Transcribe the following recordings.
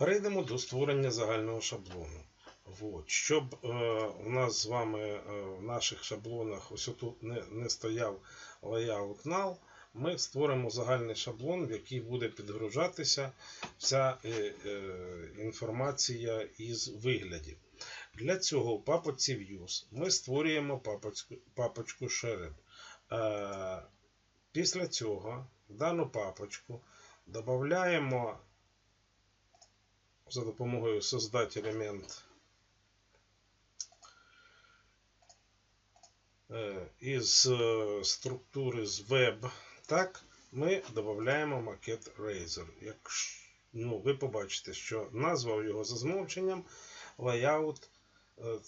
Перейдемо до створення загального шаблону. От. Щоб е, у нас з вами е, в наших шаблонах ось тут не, не стояв layout null, ми створимо загальний шаблон, в який буде підгружатися вся е, е, інформація із виглядів. Для цього в папочці Views ми створюємо папочку, папочку Shared. Е, після цього в дану папочку додаємо за допомогою создати елемент е, із е, структури з web, так, ми додаємо макет Razer. Як, ну, ви побачите, що назва його за змовченням layout. е,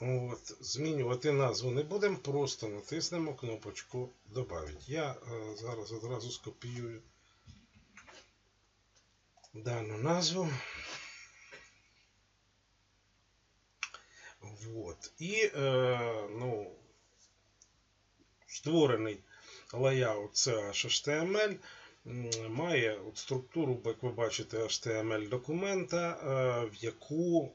От, змінювати назву не будемо, просто натиснемо кнопочку Добавить. Я зараз одразу скопіюю дану назву. Вот. І е, ну, створений layout CH HTML має от структуру, як ви бачите, HTML документа, е, в яку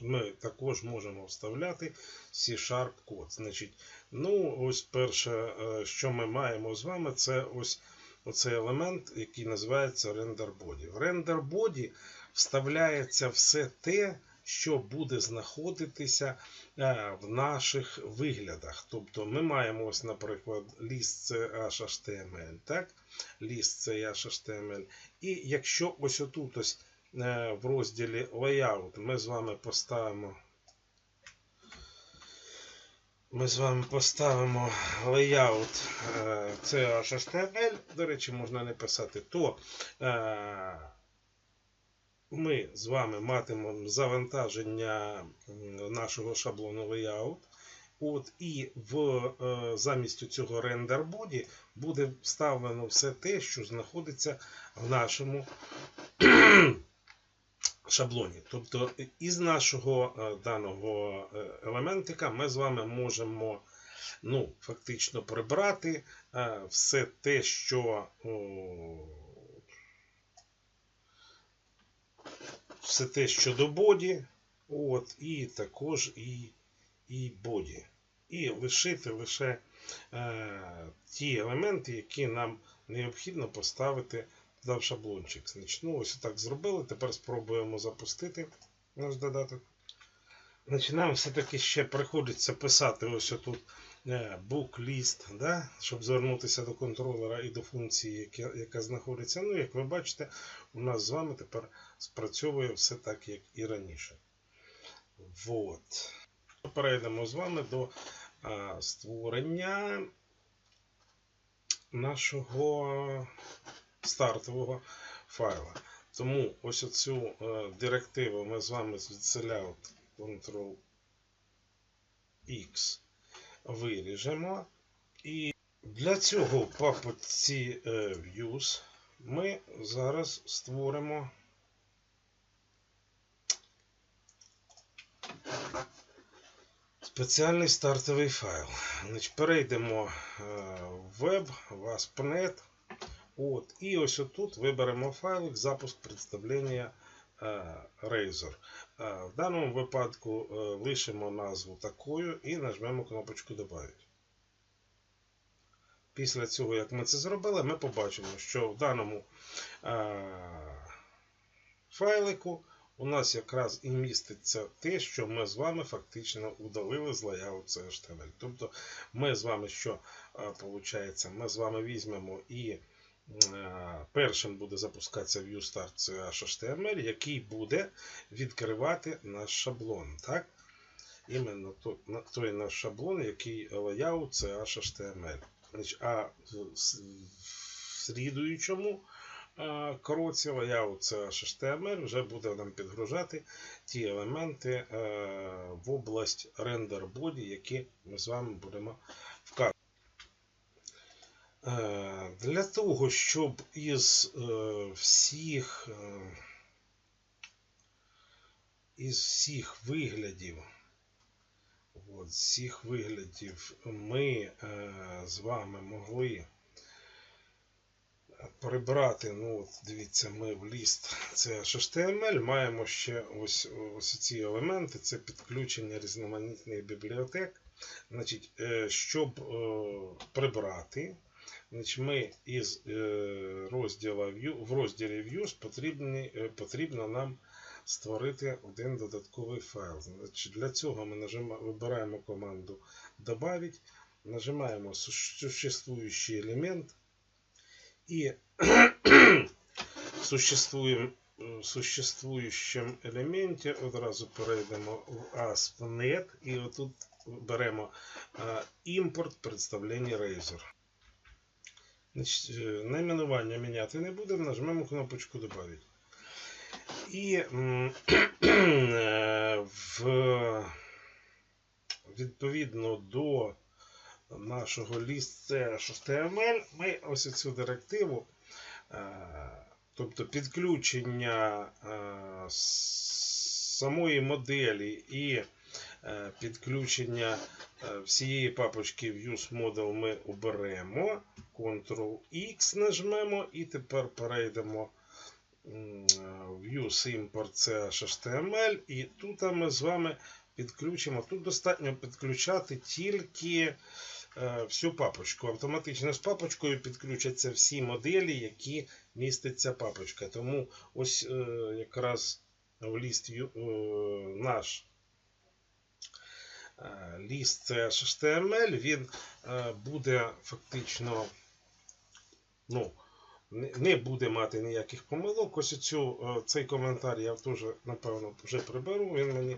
ми також можемо вставляти C-Sharp код. Значить, ну, ось перше, е, що ми маємо з вами, це ось оцей елемент, який називається Render. В Render Body вставляється все те, що буде знаходитися е, в наших виглядах. Тобто ми маємо ось, наприклад, list це HTML, так? List це HTML. І якщо ось отут ось е, в розділі Layout ми з вами поставимо. Ми з вами поставимо layout е, це HTML, до речі, можна не писати, то е, ми з вами матимемо завантаження нашого шаблону layout. От, і в, е, замість цього body буде вставлено все те, що знаходиться в нашому шаблоні. Тобто із нашого е, даного е, елементика ми з вами можемо ну, фактично прибрати е, все те, що все те, що до боді, от, і також і, і боді. І лишити лише е, ті елементи, які нам необхідно поставити туди в шаблончик. Значить, ну, ось так зробили. Тепер спробуємо запустити наш додаток. Значить, нам все-таки ще приходиться писати ось тут book-list, да? щоб звернутися до контролера і до функції, яка, яка знаходиться. Ну, як ви бачите, у нас з вами тепер спрацьовує все так, як і раніше. Вот. Перейдемо з вами до а, створення нашого стартового файла. Тому ось оцю е, директиву ми з вами звідселя Ctrl X виріжемо. І для цього в папці е, Views ми зараз створимо спеціальний стартовий файл. Перейдемо е, в web, WASP.NET. От, і ось отут виберемо файлик запуск представлення е, Razor. Е, В даному випадку е, лишимо назву такою і нажмемо кнопочку Добавити. Після цього, як ми це зробили, ми побачимо, що в даному файлику у нас якраз і міститься те, що ми з вами фактично удалили з layout HTML. Тобто ми з вами що виходить, ми з вами візьмемо і першим буде запускатися ViewStart HTML, який буде відкривати наш шаблон. Так? Іменно той, наш шаблон, який layout HTML. А в слідуючому е, кроці layout HTML вже буде нам підгружати ті елементи е, в область render body, які ми з вами будемо вказувати. Е, Для того, щоб із е, всіх е, із всіх виглядів от, всіх виглядів ми з вами могли прибрати, ну от дивіться, ми в ліст це HTML, маємо ще ось, ось ці елементи, це підключення різноманітних бібліотек. Значить, щоб прибрати, значить, ми із е, розділу в розділі Views потрібні, е, потрібно нам створити один додатковий файл. Значить, для цього ми нажима, вибираємо команду Добавить, нажимаємо существующий елемент и в существуючому елементі одразу перейдемо в ASP.NET і отут беремо е, імпорт представлення Razor. Значить, е, найменування міняти не будемо, нажмемо кнопочку Добавить. І е, в, відповідно до нашого ліст HTML ми ось цю директиву, е, тобто підключення самої моделі і підключення е, всієї папочки Views Model ми оберемо, Ctrl-X нажмемо і тепер перейдемо Views Import HTML і тут ми з вами підключимо. Тут достатньо підключати тільки е, всю папочку. Автоматично з папочкою підключаться всі моделі, які містить ця папочка. Тому ось е, якраз в ліст е, наш е, ліст це HTML, він е, буде фактично ну, не- буде мати ніяких помилок. Ось цю, е, цей коментар я теж, напевно, вже приберу. Він мені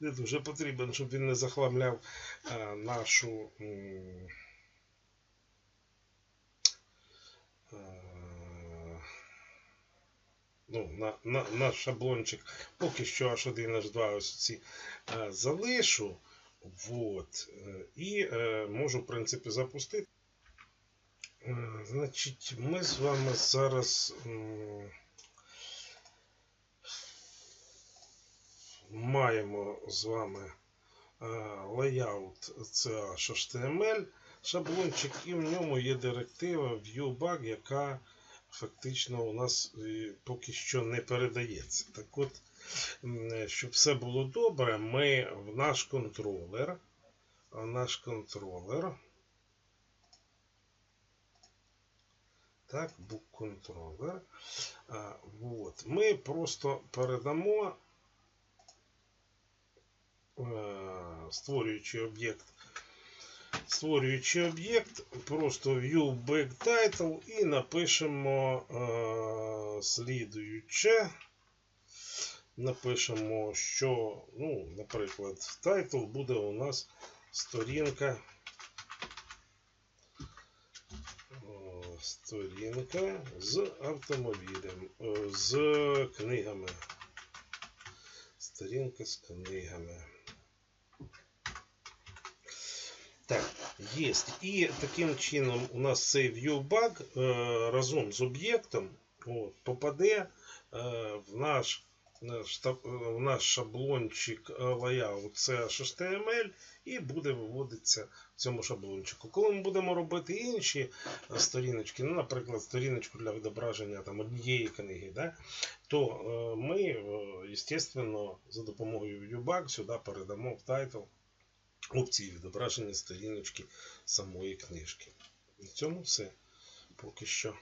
не дуже потрібен, щоб він не захламляв е, нашу. е, Ну, на, на, наш шаблончик поки що H1, H2 ось ці е, залишу. Вот, і е, можу, в принципі, запустити. Е, Значить, ми з вами зараз маємо з вами layout CH.HTML шаблончик, і в ньому є директива viewBug, яка фактично у нас е, поки що не передається. Так от, щоб все було добре, ми в наш контролер, наш контролер. Так, book controller. А, вот. Ми просто передамо, е, створюючи об'єкт, створюючи об'єкт, просто view back title і напишемо е, слідуюче. Напишемо, що, ну, наприклад, title буде у нас сторінка. Сторінка з автомобілем, з книгами. Сторінка з книгами. Так, є. І таким чином у нас цей viewBug е, разом з об'єктом попаде е, в наш, е, в наш шаблончик е, layout це HTML і буде виводитися в цьому шаблончику. Коли ми будемо робити інші е, сторіночки, ну, наприклад, сторіночку для відображення там, однієї книги, да, то е, ми, е, естественно, за допомогою viewBug сюди передамо в title опції відображення сторіночки самої книжки. На цьому все. Поки що.